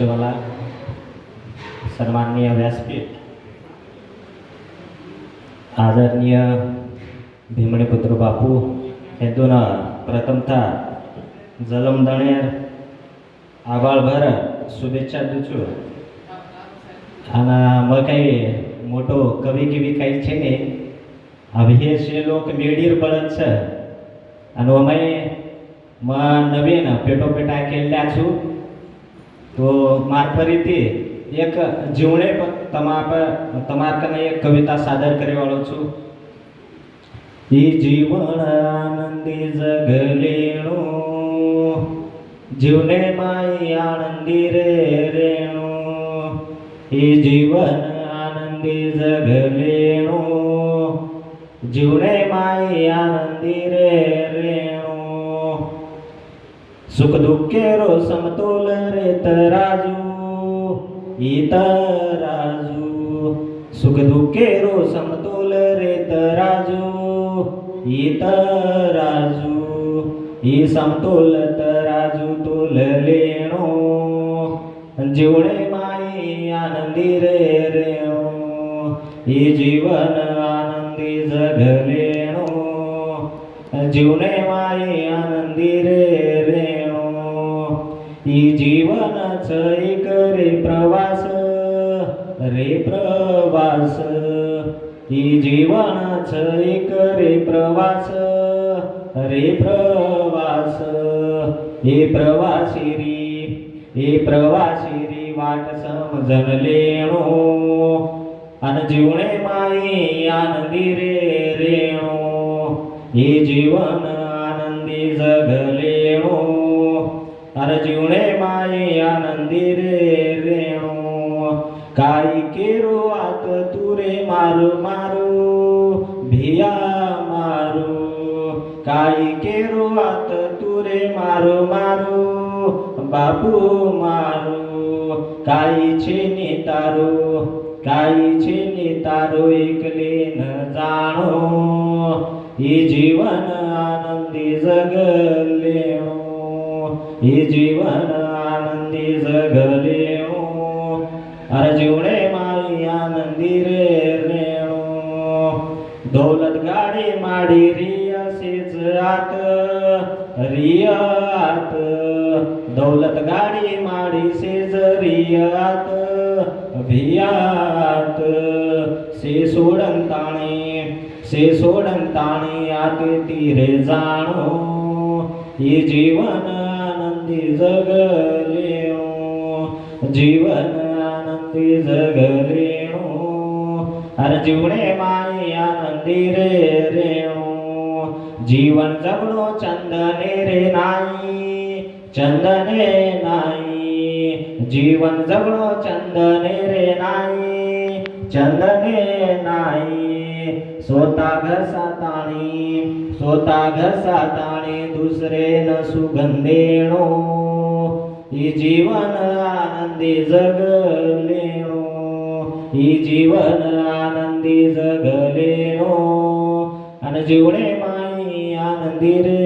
मला सन्माननीय व्यासपीठ आदरणीय भीमणे पुत्र बापू हे दोन प्रथमतः आबाळ भर शुभेच्छा दुचू. आणि मग काही मोठो कवी किवी काही छे नाही अभियशे लोक मेडीर पळत आणि मग नवीन पेटोपेटा केल्ल्या छू તો માર ફરીથી એક જીવણે તમારા તમાર કને એક કવિતા સાદર કરેવાળો છું. એ જીવન આનંદી જગલેણું, જીવને માઈ આનંદી રે રેણું. એ જીવન આનંદી જગલેણું, જીવને માઈ આનંદી રે सुख दुःखेरो समतोल रे तराजू इतराजू सुख सुख दुःखेरो समतोल रे तराजू इतराजू ही समतोल तराजू तोल लेणो जिवणे माई आनंदी रे रेणो. ही जीवन आनंदी जगलेणो जीवने माई आनंदी रे जीवनच एक रे प्रवास रे प्रवास. ही जीवनाच एक रे प्रवास रे प्रवास. हे प्रवासी री हे प्रवासी रे वाट समजन लेणो. अन जीवणे माई आनंदी रे रेणो. हे जीवन आनंदी जगलेणो अरे माये आनंदी रे रेणो. काही केरो आत तुरे मारू मारू भिया मारू. काही केरो आत तुरे मारू मारू बापू मारू. काही छे तारो काही छे तारो एकले न जाणो. ही जीवन आनंदी जगले हे जीवन आनंदी जगलेणो अरे जीवणे माई आनंदी रे रेणो. दौलत गाडी माडी रियसेच आत रियात दौलत गाडी माडी सेज रियात भियात से सोडन ताणे से सोडन ताणे ती रे जाणो. हे जीवन आनंदी जगलेणो जीवन आनंदी जगलेणो. अरे जीवणे माई आनंदी रे रेणो. जीवन जगणो चंदने रे नाही चंदने नाही. जीवन जगणो चंदने रे नाही चंदने नाही. स्वतः घसा स्वतः घसा दुसरे न सुगंधेणो ही जीवन आनंदी जगलेणो ही जीवन आनंदी जगलेणो आणि जीवणे माई आनंदी रे